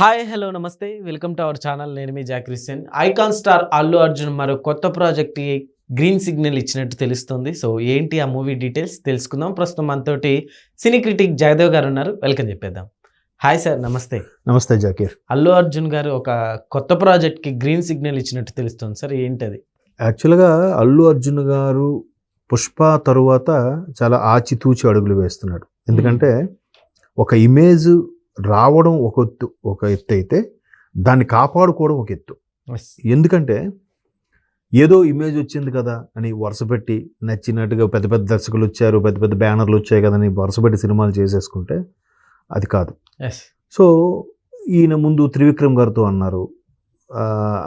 Hi hello నమస్తే. Welcome to our channel. నేను మీ జాక్రిస్టియన్ ఐకాన్ స్టార్ అల్లు అర్జున్ మరో కొత్త ప్రాజెక్ట్ గ్రీన్ సిగ్నల్ ఇచ్చినట్టు తెలుస్తుంది. సో ఏంటి ఆ మూవీ డీటెయిల్స్ తెలుసుకుందాం. ప్రస్తుతం మనతోటి సినీ క్రిటిక్ జయదేవ్ గారు ఉన్నారు. వెల్కమ్ చెప్పేద్దాం. హాయ్ సార్ నమస్తే. నమస్తే జాకీర్. అల్లు అర్జున్ గారు ఒక కొత్త ప్రాజెక్ట్కి గ్రీన్ సిగ్నల్ ఇచ్చినట్టు తెలుస్తుంది సార్. ఏంటది? యాక్చువల్గా అల్లు అర్జున్ గారు పుష్ప తరువాత చాలా ఆచితూచి అడుగులు వేస్తున్నాడు. ఎందుకంటే ఒక ఇమేజ్ రావడం ఒక ఎత్తు ఒక ఎత్తు అయితే దాన్ని కాపాడుకోవడం ఒక ఎత్తు. ఎందుకంటే ఏదో ఇమేజ్ వచ్చింది కదా అని వరుస పెట్టి నచ్చినట్టుగా పెద్ద పెద్ద దర్శకులు వచ్చారు పెద్ద పెద్ద బ్యానర్లు వచ్చాయి కదా అని వరుస పెట్టి సినిమాలు చేసేసుకుంటే అది కాదు. సో ఈయన ముందు త్రివిక్రమ్ గారితో అన్నారు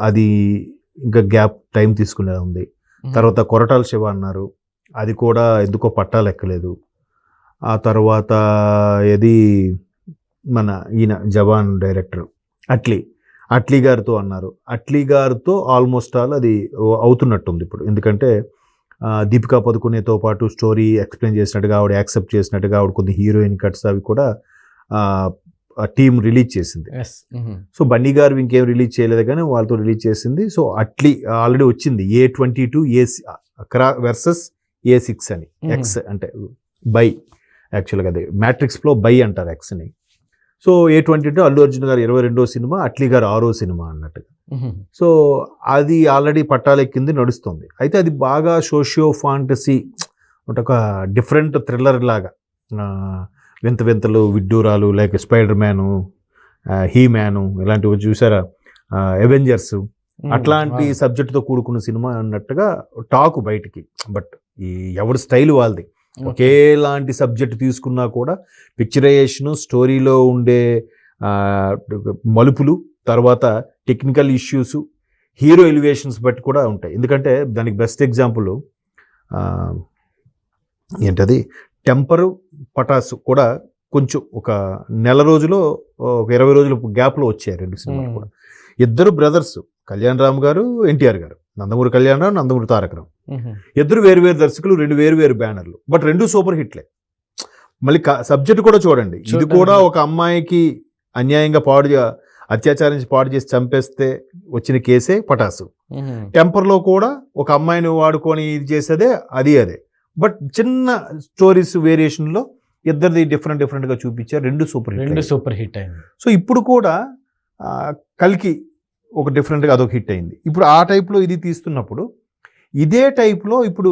అది ఇంకా గ్యాప్ టైం తీసుకునే ఉంది. తర్వాత కొరటాల శివ అన్నారు అది కూడా ఎందుకో పట్టాలు ఎక్కలేదు. ఆ తర్వాత ఏది మన ఈయన జవాన్ డైరెక్టర్. అట్లీ అట్లీ గారితో అన్నారు. అట్లీ గారితో ఆల్మోస్ట్ ఆల్ అది అవుతున్నట్టుంది ఇప్పుడు. ఎందుకంటే దీపికా పదుకునేతో పాటు స్టోరీ ఎక్స్ప్లెయిన్ చేసినట్టుగా ఆవిడ యాక్సెప్ట్ చేసినట్టుగా ఆవిడ కొన్ని హీరోయిన్ కట్స్ అవి కూడా టీం రిలీజ్ చేసింది. సో బన్నీ గారు ఇంకేం రిలీజ్ చేయలేదు కానీ వాళ్ళతో రిలీజ్ చేసింది. సో అట్లీ ఆల్రెడీ వచ్చింది. A twenty two A cross versus A six అని. ఎక్స్ అంటే బై యాక్చువల్గా అది. మ్యాట్రిక్స్లో బై అంటారు ఎక్స్ని. So A twenty two Allu Arjun గారు ఇరవై రెండో సినిమా అట్లీ గారు ఆరో సినిమా అన్నట్టు సో అది ఆల్రెడీ పట్టాలెక్కింది నడుస్తుంది. అయితే అది బాగా సోషియో ఫాంటసీ ఒక డిఫరెంట్ థ్రిల్లర్ లాగా. వింత వింతలు విడ్డూరాలు like spider man he man ఇలాంటివి చూసారా? అవెంజర్స్. అట్లాంటి సబ్జెక్టుతో కూడుకున్న సినిమా అన్నట్టుగా టాక్ బయటికి. బట్ ఈ ఎవరి స్టైల్ వాళ్ళది. ఒకేలాంటి సబ్జెక్ట్ తీసుకున్నా కూడా పిక్చరైజేషన్ స్టోరీలో ఉండే మలుపులు తర్వాత టెక్నికల్ ఇష్యూస్ హీరో ఎలివేషన్స్ బట్టి కూడా ఉంటాయి. ఎందుకంటే దానికి బెస్ట్ ఎగ్జాంపుల్ ఏంటది? టెంపరు పటాసు కూడా కొంచెం ఒక నెల రోజులో ఒక ఇరవై రోజుల గ్యాప్లో వచ్చాయి రెండు సినిమాలు. కూడా. ఇద్దరు బ్రదర్స్ కళ్యాణ్ రామ్ గారు ఎన్టీఆర్ గారు. నందమూరి కళ్యాణ్ రావు నందమూరి తారక రావు ఇద్దరు వేరు వేరు దర్శకులు రెండు వేరు వేరు బ్యానర్లు బట్ రెండు సూపర్ హిట్లే. మళ్ళీ సబ్జెక్ట్ కూడా చూడండి. ఇది. కూడా ఒక అమ్మాయికి అన్యాయంగా పాడు అత్యాచారించి పాడు చేసి చంపేస్తే వచ్చిన కేసే పటాసు. టెంపర్లో కూడా ఒక అమ్మాయిని వాడుకొని ఇది చేసేదే అది అదే. బట్ చిన్న స్టోరీస్ వేరియేషన్లో ఇద్దరిది డిఫరెంట్ డిఫరెంట్గా చూపించారు రెండు సూపర్ హిట్ రెండు సూపర్ హిట్ అయింది. సో ఇప్పుడు కూడా కల్కి ఒక డిఫరెంట్గా అదొక హిట్ అయింది. ఇప్పుడు ఆ టైప్లో ఇది తీస్తున్నప్పుడు ఇదే టైప్లో ఇప్పుడు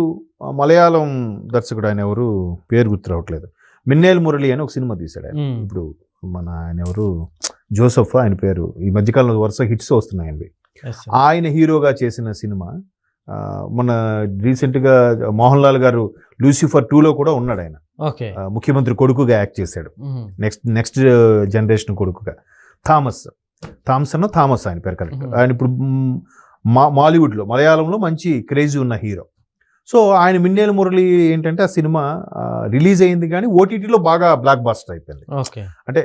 మలయాళం దర్శకుడు ఆయన ఎవరు? పేరు గుర్తు రావట్లేదు. మిన్నేల్ మురళి అని ఒక సినిమా తీశాడు ఆయన. ఇప్పుడు మన ఆయన ఎవరు? జోసఫ్ ఆయన పేరు. ఈ మధ్యకాలంలో వరుస హిట్స్ వస్తున్నాయండి. ఆయన హీరోగా చేసిన సినిమా మన రీసెంట్గా మోహన్ లాల్ గారు లూసిఫర్ టూలో కూడా ఉన్నాడు ఆయన. ముఖ్యమంత్రి కొడుకుగా యాక్ట్ చేశాడు. నెక్స్ట్ నెక్స్ట్ జనరేషన్ కొడుకుగా. థామస్. థామ్సన్ థామస్ ఆయన పేరు కరెక్ట్. ఆయన ఇప్పుడు మ్, మాలీవుడ్లో మలయాళంలో మంచి క్రేజీ ఉన్న హీరో. సో ఆయన మిన్నేల మురళి ఏంటంటే ఆ సినిమా రిలీజ్ అయింది కానీ ఓటీటీలో బాగా బ్లాక్ బాస్టర్ అయిపోయింది. ఓకే. అంటే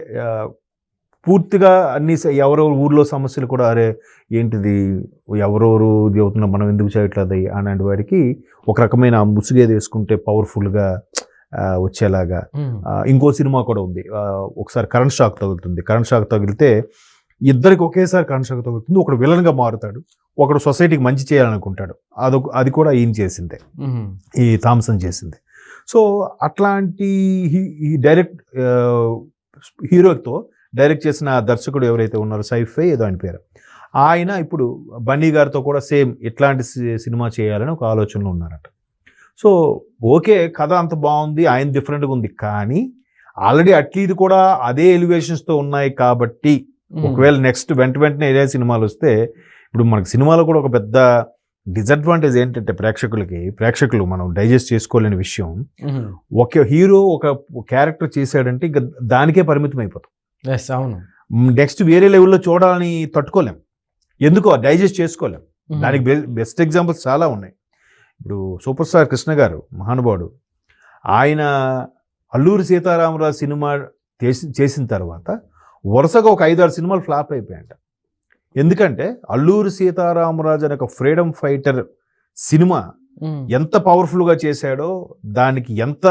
పూర్తిగా అన్ని ఎవరెవరు ఊర్లో సమస్యలు కూడా అరే ఏంటిది ఎవరెవరు ఇది అవుతున్నా మనం ఎందుకు చేయట్లేదు అలాంటి వాడికి ఒక రకమైన ముసుగేది వేసుకుంటే పవర్ఫుల్గా వచ్చేలాగా. ఇంకో సినిమా కూడా ఉంది. ఒకసారి కరెంట్ షాక్ తగులుతుంది. కరెంట్ షాక్ తగిలితే ఇద్దరికి ఒకేసారి షాక్ తగులుతుంది ఒకడు విలన్గా మారుతాడు ఒకడు సొసైటీకి మంచి చేయాలనుకుంటాడు. అదొక అది కూడా ఈయన చేసిందే. ఈ థామ్సన్ చేసింది. సో అట్లాంటి హీ- ఈ డైరెక్ట్ హీరోతో డైరెక్ట్ చేసిన దర్శకుడు ఎవరైతే ఉన్నారో సైఫై ఏదో ఆయన పేరు. ఆయన ఇప్పుడు బన్నీ గారితో కూడా సేమ్ ఇట్లాంటి సినిమా చేయాలని ఒక ఆలోచనలో ఉన్నారట. సో ఓకే కథ అంత బాగుంది ఆయన డిఫరెంట్గా ఉంది కానీ ఆల్రెడీ అట్లీది కూడా అదే ఎలివేషన్స్తో ఉన్నాయి కాబట్టి. ఒకవేళ నెక్స్ట్ వెంట వెంటనే ఇదే సినిమాలు వస్తే ఇప్పుడు మనకి సినిమాలో కూడా ఒక పెద్ద డిసడ్వాంటేజ్ ఏంటంటే ప్రేక్షకులకి ప్రేక్షకులు మనం డైజెస్ట్ చేసుకోలేని విషయం. ఒక హీరో ఒక క్యారెక్టర్ చేశాడంటే ఇంకా దానికే పరిమితం అయిపోతాం. అవును. నెక్స్ట్ వేరే లెవెల్లో చూడాలని తట్టుకోలేం. ఎందుకో? డైజెస్ట్ చేసుకోలేం. దానికి బెస్ట్ ఎగ్జాంపుల్స్ చాలా ఉన్నాయి. ఇప్పుడు సూపర్ స్టార్ కృష్ణ గారు మహానుభావుడు. ఆయన అల్లూరి సీతారామరాజు సినిమా చేసి చేసిన తర్వాత వరుసగా ఒక ఐదారు సినిమాలు ఫ్లాప్ అయిపోయాయంట. ఎందుకంటే అల్లూరి సీతారామరాజు అనే ఒక ఫ్రీడమ్ ఫైటర్ సినిమా. ఎంత పవర్ఫుల్గా చేశాడో దానికి ఎంత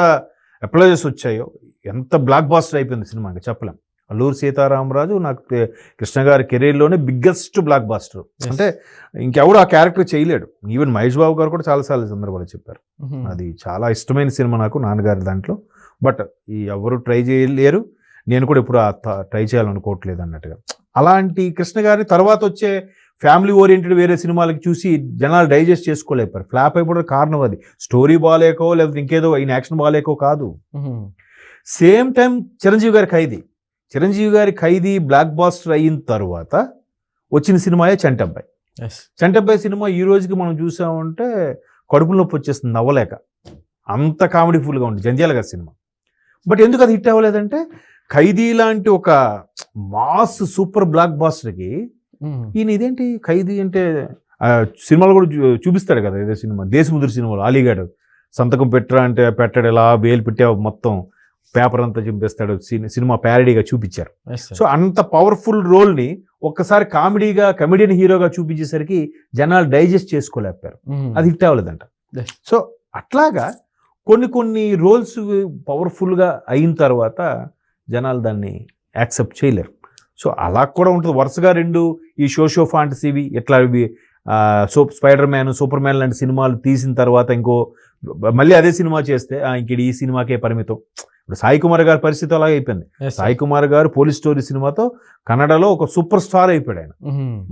అప్లైజెస్ వచ్చాయో ఎంత బ్లాక్ బాస్టర్ అయిపోయింది సినిమా ఇంకా చెప్పలేం. అల్లూరు సీతారామరాజు నాకు కృష్ణ గారి కెరీర్లోనే బిగ్గెస్ట్ బ్లాక్ బాస్టర్. అంటే ఇంకెవడు ఆ క్యారెక్టర్ చేయలేడు. ఈవెన్ మహేష్ బాబు గారు కూడా చాలాసార్లు సందర్భాలు చెప్పారు. అది చాలా ఇష్టమైన సినిమా నాకు నాన్నగారి దాంట్లో. బట్ ఈ ఎవరు ట్రై చేయలేరు. నేను కూడా ఇప్పుడు ట్రై చేయాలనుకోవట్లేదు అన్నట్టుగా. అలాంటి కృష్ణ గారి తర్వాత వచ్చే ఫ్యామిలీ ఓరియంటెడ్ వేరే సినిమాలకి చూసి జనాలు డైజెస్ట్ చేసుకోలేపారు ఫ్లాప్ అయిపోవడం కారణం అది. స్టోరీ బాగాలేకో లేకపోతే ఇంకేదో ఈయన యాక్షన్ బాగాలేకో కాదు. సేమ్ టైం చిరంజీవి గారి ఖైదీ. చిరంజీవి గారి ఖైదీ బ్లాక్ బాస్టర్ అయిన తర్వాత వచ్చిన సినిమాయే చంటబ్బాయి. చంటబ్బాయి సినిమా ఈ రోజుకి మనం చూసామంటే కడుపు నొప్పి వచ్చేస్తుంది నవ్వలేక. అంత కామెడీ ఫుల్గా ఉంది. జంధ్యాల గారి సినిమా. బట్ ఎందుకు అది హిట్ అవ్వలేదంటే ఖైదీ లాంటి ఒక మాస్ సూపర్ బ్లాక్ బాస్టర్కి. ఈయన ఇదేంటి ఖైదీ అంటే సినిమాలు కూడా చూపిస్తాడు కదా ఏదో సినిమా దేశముద్ర సినిమాలు అలీగాడు సంతకం పెట్టరా అంటే పెట్టాడు ఇలా వేలు పెట్టే మొత్తం పేపర్ అంతా చింపేస్తాడు సిని- సినిమా ప్యారడీగా చూపించారు. సో అంత పవర్ఫుల్ రోల్ని ఒక్కసారి కామెడీగా కమెడియన్ హీరోగా చూపించేసరికి జనాలు డైజెస్ట్ చేసుకోలేకపోయారు. అది హిట్ అవ్వలేదంట. సో అట్లాగా కొన్ని కొన్ని రోల్స్ పవర్ఫుల్గా అయిన తర్వాత జనాలు దాన్ని యాక్సెప్ట్ చేయలేరు. సో అలా కూడా ఉంటుంది. వరుసగా రెండు ఈ షో షో ఫాంటసీవి ఎట్లా ఇవి ఆ, so Spider Man Superman లాంటి సినిమాలు తీసిన తర్వాత ఇంకో మళ్ళీ అదే సినిమా చేస్తే ఇంక ఈ సినిమాకే పరిమితం. ఇప్పుడు సాయి కుమార్ గారి పరిస్థితి అలాగే అయిపోయింది. సాయి కుమార్ గారు పోలీస్ స్టోరీ సినిమాతో కన్నడలో ఒక సూపర్ స్టార్ అయిపోయాడు ఆయన.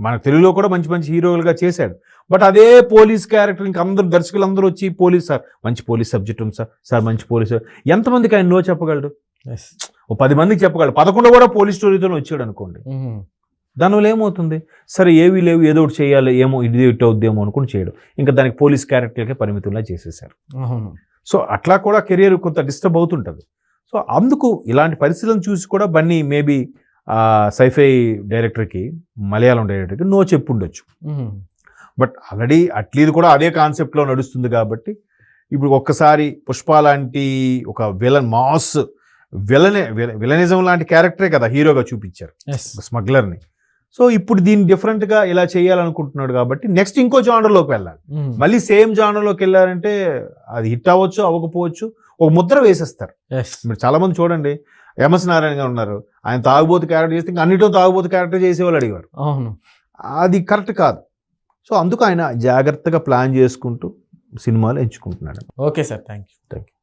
మన తెలుగులో కూడా మంచి మంచి హీరోలుగా చేశాడు. బట్ అదే పోలీస్ క్యారెక్టర్ ఇంకా అందరు దర్శకులు అందరూ వచ్చి పోలీస్ సార్ మంచి పోలీస్ సబ్జెక్ట్ ఉంది సార్. సార్ మంచి పోలీస్. ఎంతమందికి ఆయన నో చెప్పగలడు. ఓ పది మందికి చెప్పగలడు పదకొండు కూడా పోలీస్ స్టోరీతోనే వచ్చాడు అనుకోండి. దానివల్ల ఏమవుతుంది? సరే ఏవి లేవు ఏదో ఒకటి చేయాలి ఏమో ఇది ఇట్ అవుద్దేమో అనుకుని చేయడం. ఇంకా దానికి పోలీస్ క్యారెక్టర్కే పరిమితంలా చేసేసారు. సో అట్లా కూడా కెరియర్ కొంత డిస్టర్బ్ అవుతుంటుంది. సో అందుకు ఇలాంటి పరిస్థితులను చూసి కూడా బన్నీ మేబీ సైఫై డైరెక్టర్కి మలయాళం డైరెక్టర్కి నో చెప్పుండొచ్చు. మ్మ్. బట్ ఆల్రెడీ అట్లీది కూడా అదే కాన్సెప్ట్లో నడుస్తుంది కాబట్టి ఇప్పుడు ఒక్కసారి పుష్ప లాంటి ఒక విలన్ మాస్ విలనే విలనిజం లాంటి క్యారెక్టరే కదా హీరోగా చూపించారు. స్మగ్లర్ని. సో ఇప్పుడు దీన్ని డిఫరెంట్గా ఇలా చేయాలనుకుంటున్నాడు కాబట్టి నెక్స్ట్ ఇంకో జానర్లోకి వెళ్ళాలి. మ్మ్. మళ్ళీ సేమ్ జానర్లోకి వెళ్ళారంటే అది హిట్ అవ్వచ్చు అవ్వకపోవచ్చు ఒక ముద్ర వేసేస్తారు. మీరు చాలా మంది చూడండి ఎంఎస్ నారాయణ గారు ఉన్నారు. ఆయన తాగుబోతు క్యారెక్టర్ చేస్తే ఇంకా అన్నిటిలో తాగుబోతు క్యారెక్టర్ చేసేవాళ్ళు అడిగారు అవును. అది కరెక్ట్ కాదు. సో అందుకు ఆయన జాగ్రత్తగా ప్లాన్ చేసుకుంటూ సినిమాలు ఎంచుకుంటున్నాడు. Okay sir thank you thank you